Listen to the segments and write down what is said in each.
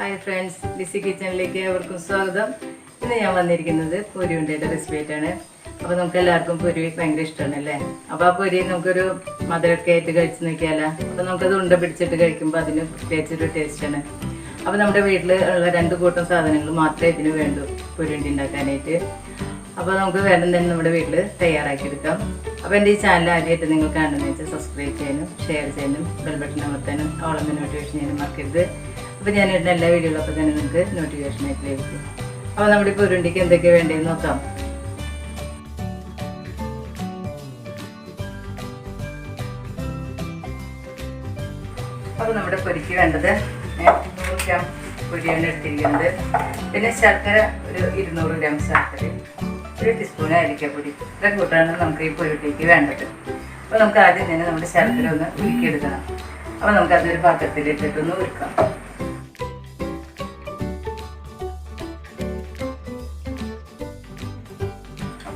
Hi friends Lissy കിച്ചണിലേക്ക് അവർക്കും സ്വാഗതം. ഇന്ന് ഞാൻ വന്നിരിക്കുന്നത് പൊരി റെസിപ്പി ആയിട്ടാണ്. അപ്പോൾ നമുക്ക് എല്ലാവർക്കും പൊരി ഭയങ്കര ഇഷ്ടമാണ് അല്ലേ? അപ്പോൾ ആ പൊരി നമുക്കൊരു മധുരമൊക്കെ ആയിട്ട് കഴിച്ച് നോക്കിയാലോ? അപ്പോൾ നമുക്കത് ഉണ്ട പിടിച്ചിട്ട് കഴിക്കുമ്പോൾ അതിന് പ്രത്യേകിച്ചൊരു ടേസ്റ്റാണ് അപ്പോൾ നമ്മുടെ വീട്ടിൽ ഉള്ള രണ്ട് കൂട്ടം സാധനങ്ങൾ മാത്രമേ ഇതിന് വേണ്ടൂ പൊരി ഉണ്ടി ഉണ്ടാക്കാനായിട്ട്. അപ്പോൾ നമുക്ക് വേണം തന്നെ നമ്മുടെ വീട്ടിൽ തയ്യാറാക്കിയെടുക്കാം അപ്പോൾ എന്റെ ഈ ചാനൽ ആദ്യമായിട്ട് നിങ്ങൾ കാണുന്നതെന്ന് വെച്ചാൽ സബ്സ്ക്രൈബ് ചെയ്യാനും ഷെയർ ചെയ്യാനും ബെൽ ബട്ടൺ അമർത്താനും ഓളം നോട്ടിഫിക്കേഷൻ ചെയ്യാനും മറക്കരുത്. അപ്പോൾ ഞാൻ ഇടുന്ന എല്ലാ വീഡിയോകളൊക്കെ തന്നെ നിങ്ങൾക്ക് നോട്ടിഫിക്കേഷൻ ആയിട്ട് ലഭിക്കും. അപ്പോൾ നമ്മുടെ ഇപ്പോൾ ഉരുണ്ടിക്ക് എന്തൊക്കെയാണ് വേണ്ടതെന്ന് നോക്കാം. അപ്പോൾ നമ്മുടെ പൊരിക്ക് വേണ്ടത് നൂറ് ഗ്രാം പൊരിയാണ് എടുത്തിരിക്കുന്നത്. പിന്നെ ശർക്കര ഒരു ഇരുന്നൂറ് ഗ്രാം ശർക്കര. ഒരു ടീസ്പൂൺ അരിക്കപ്പൊടി ഇത്ര കൂട്ടാണ് നമുക്ക് ഈ പൊരിട്ടിക്ക് വേണ്ടത്. അപ്പോൾ നമുക്ക് ആദ്യം തന്നെ നമ്മുടെ ശർക്കര ഒന്ന് ഉരുക്കിയെടുക്കണം. അപ്പോൾ നമുക്ക് അതൊരു പാത്രത്തിലിട്ടിട്ടൊന്ന് ഉരുക്കാം.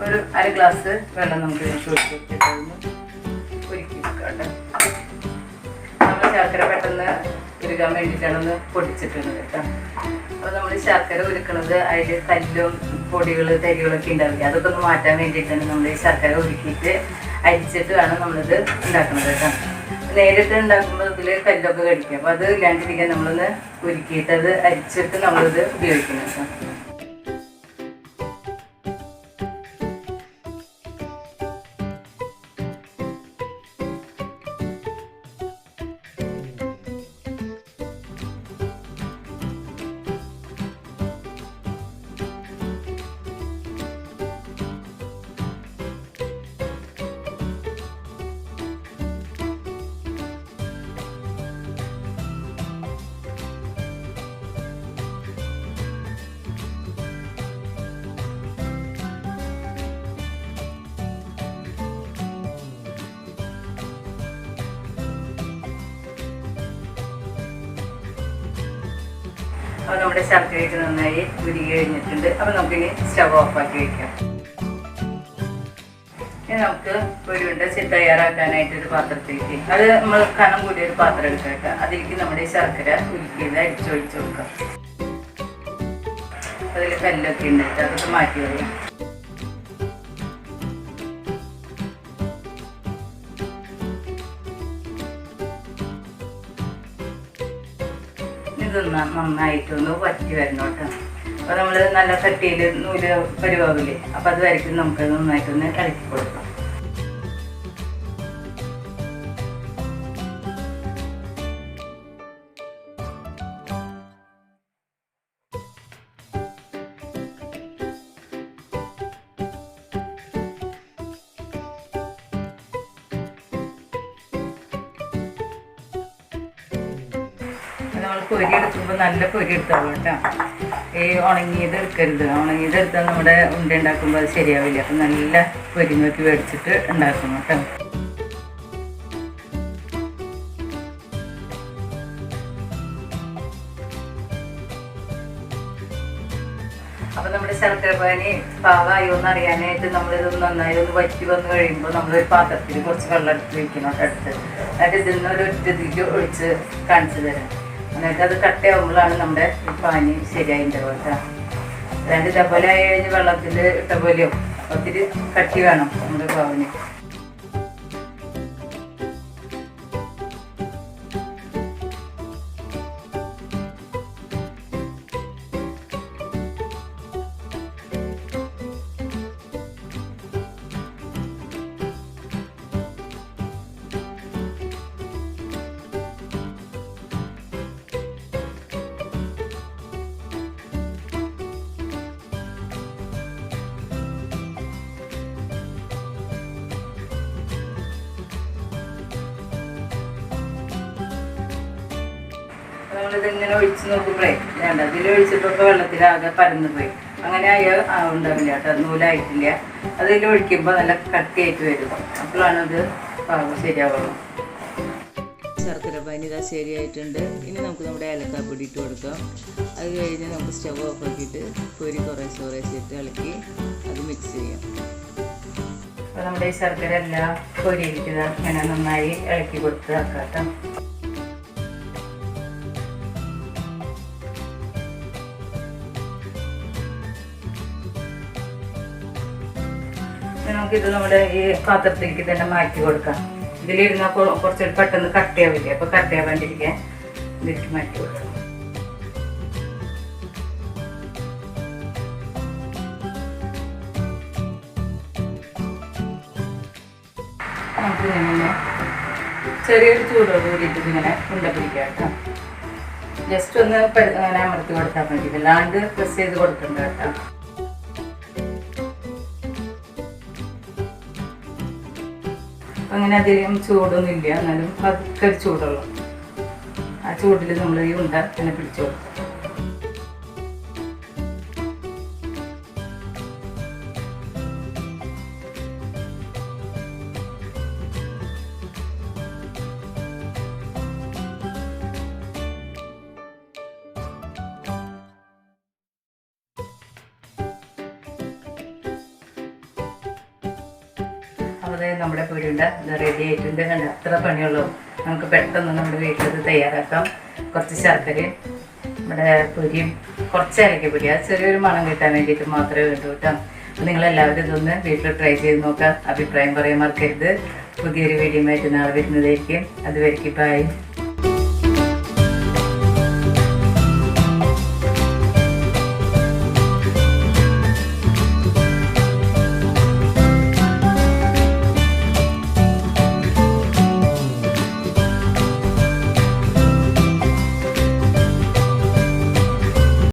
ഒരു അര ഗ്ലാസ് വെള്ളം നമുക്ക് ഇതിലേക്ക് ഒഴിച്ചിട്ടൊന്ന് ഉരുക്കി വെക്കാം നമ്മൾ ശർക്കര പെട്ടെന്ന് ഉരുക്കാൻ വേണ്ടിയിട്ടാണ് ഒന്ന് പൊടിച്ചിട്ടുള്ളത് കേട്ടോ. അപ്പോൾ നമ്മൾ ശർക്കര ഉരുക്കണത് അതിൽ കല്ലും പൊടികൾ തരികളൊക്കെ ഉണ്ടാവില്ല? അതൊക്കെ ഒന്ന് മാറ്റാൻ വേണ്ടിയിട്ടാണ് നമ്മൾ ഈ ശർക്കര ഉരുക്കിയിട്ട് അരിച്ചിട്ട് വേണം നമ്മളിത് ഉണ്ടാക്കുന്നത് കേട്ടോ. നേരിട്ട് ഉണ്ടാക്കുമ്പോൾ ഇതിൽ കല്ലൊക്കെ കടിക്കും. അപ്പോൾ അത് ഇല്ലാണ്ടിരിക്കാൻ നമ്മളൊന്ന് ഉരുക്കിയിട്ട് അത് അരിച്ചിട്ട് നമ്മളിത് ഉപയോഗിക്കണം കേട്ടോ. അപ്പോൾ നമ്മുടെ ശർക്കരയൊക്കെ നന്നായി ഉരുകി കഴിഞ്ഞിട്ടുണ്ട്. അപ്പോൾ നമുക്കിനി സ്റ്റവ് ഓഫാക്കി വയ്ക്കാം ഇനി നമുക്ക് ചെ- തയ്യാറാക്കാനായിട്ട് ഒരു പാത്രത്തിലേക്ക്. അത് നമ്മൾ കനം കൂടിയ ഒരു പാത്രം എടുക്കുക അതിലേക്ക് നമ്മുടെ ശർക്കര ഉരുക്കിയത് അരിച്ചൊഴിച്ച് കൊടുക്കാം. അതിൽ കല്ലൊക്കെ ഉണ്ട് അതൊക്കെ മാറ്റി കളയാം. ന- നന്നായിട്ടൊന്ന് വറ്റി വരണം കേട്ടോ അപ്പോൾ നമ്മൾ നല്ല കട്ടിയിൽ നൂൽ പരിവാവില്ലേ? അപ്പോൾ അത് വരയ്ക്കും നമുക്ക് നന്നായിട്ടൊന്ന് ഇളക്കി കൊടുക്കാം. നമ്മൾ പൊരി എടുക്കുമ്പോൾ നല്ല പൊരി എടുത്തോളൂ കേട്ടോ. ഈ ഉണങ്ങിയത് എടുക്കരുത്. ഉണങ്ങിയത് എടുത്താൽ നമ്മുടെ ഉണ്ട ഉണ്ടാക്കുമ്പോൾ അത് ശരിയാവില്ല. അപ്പം നല്ല പൊരി നോക്കി മേടിച്ചിട്ട് ഉണ്ടാക്കണം കേട്ടോ. അപ്പം നമ്മുടെ ശർക്കര പാനി പാകമായോ എന്ന് അറിയാനായിട്ട് നമ്മളിത് നന്നായി ഒന്ന് വറ്റി വന്ന് കഴിയുമ്പോൾ നമ്മളൊരു പാത്രത്തിൽ കുറച്ച് വെള്ളം എടുത്ത് കേട്ടോ അടുത്ത്. എന്നിട്ട് ഇതിൽ നിന്ന് ഒരു ഒറ്റതിക്ക് ഒഴിച്ച് കാണിച്ചു തരാം. എന്നിട്ട് അത് കട്ടയാകുമ്പോഴാണ് നമ്മുടെ പാനി ശരിയായി ഉണ്ടാവുക കേട്ടോ അതായത് ഇതേപോലെ കഴിഞ്ഞ് വെള്ളത്തിൽ ഇട്ട പോലെയോ? ഒത്തിരി കട്ടി വേണം നമ്മുടെ പാവിന്. നമ്മളിത് ഇങ്ങനെ ഒഴിച്ച് നോക്കുമ്പോഴേ വേണ്ട ഇതിൽ ഒഴിച്ചപ്പോൾ വെള്ളത്തിലാകെ പരന്നു പോയി. അങ്ങനെ ആ ഉണ്ടാവില്ല കേട്ടോ നൂലായിട്ടില്ല. അതിൽ ഒഴിക്കുമ്പോൾ നല്ല കട്ടിയായിട്ട് വരും. അപ്പോഴാണ് അത് പാകം ശരിയാവുള്ളൂ. ശർക്കര പാനി ഇതാ ശരിയായിട്ടുണ്ട്. ഇനി നമുക്ക് നമ്മുടെ ഏലക്കാപ്പൊടി ഇട്ട് കൊടുക്കാം. അത് കഴിഞ്ഞ് നമുക്ക് സ്റ്റവ് ഓഫ് ആക്കിയിട്ട് പൊരി കുറേശ്ശെ കുറേശ്ശെ ഇട്ട് ഇളക്കി അത് മിക്സ് ചെയ്യാം. അപ്പോൾ നമ്മുടെ ഈ ശർക്കര എല്ലാം പൊരിയിരിക്കുക അങ്ങനെ നന്നായി ഇളക്കി കൊടുത്ത് ആക്കാം നമുക്കിത് നമ്മുടെ ഈ പാത്രത്തിലേക്ക് തന്നെ മാറ്റി കൊടുക്കാം. ഇതിലിരുന്ന കുറച്ച് പെട്ടെന്ന് കട്ടയാവില്ലേ അപ്പോൾ കട്ടയാവാണ്ടിരിക്കാൻ ഇതിലേക്ക് മാറ്റി കൊടുക്കാം. ചെറിയൊരു ചൂടോട് കൂടിയിട്ട് ഇങ്ങനെ ഉണ്ട പിടിക്കാം ജസ്റ്റ് ഒന്ന് അമർത്തി കൊടുത്താൽ മതി. അല്ലാണ്ട് പ്രസ് ചെയ്ത് കൊടുക്കണ്ട കേട്ടോ. അങ്ങനെ അധികം ചൂടൊന്നും ഇല്ല എന്നാലും പതുക്കെ ചൂടുള്ളൂ. ആ ചൂടിൽ നമ്മൾ ഈ ഉണ്ട ഇങ്ങനെ പിടിച്ചു കൊടുക്കും അപ്പോൾ നമ്മുടെ പൊരിയുണ്ട. റെഡി ആയിട്ടുണ്ട്. കണ്ട അത്ര പണിയുള്ളൂ. നമുക്ക് പെട്ടെന്ന് നമ്മുടെ വീട്ടിലത് തയ്യാറാക്കാം. കുറച്ച് ശർക്കരയും നമ്മുടെ പൊരിയും കുറച്ച് അരയ്ക്ക പൊരി അത് ചെറിയൊരു മണം കിട്ടാൻ വേണ്ടിയിട്ട് മാത്രമേ വേണ്ടൂ കേട്ടോ. അപ്പോൾ നിങ്ങളെല്ലാവരും ഇതൊന്ന് വീട്ടിൽ ട്രൈ ചെയ്ത് നോക്കാം. അഭിപ്രായം പറയാൻ മറക്കരുത്. പുതിയൊരു വീഡിയോ ആയിട്ട് നാളെ വരുന്നതായിരിക്കും. അതുവരെയ്ക്ക് ബൈ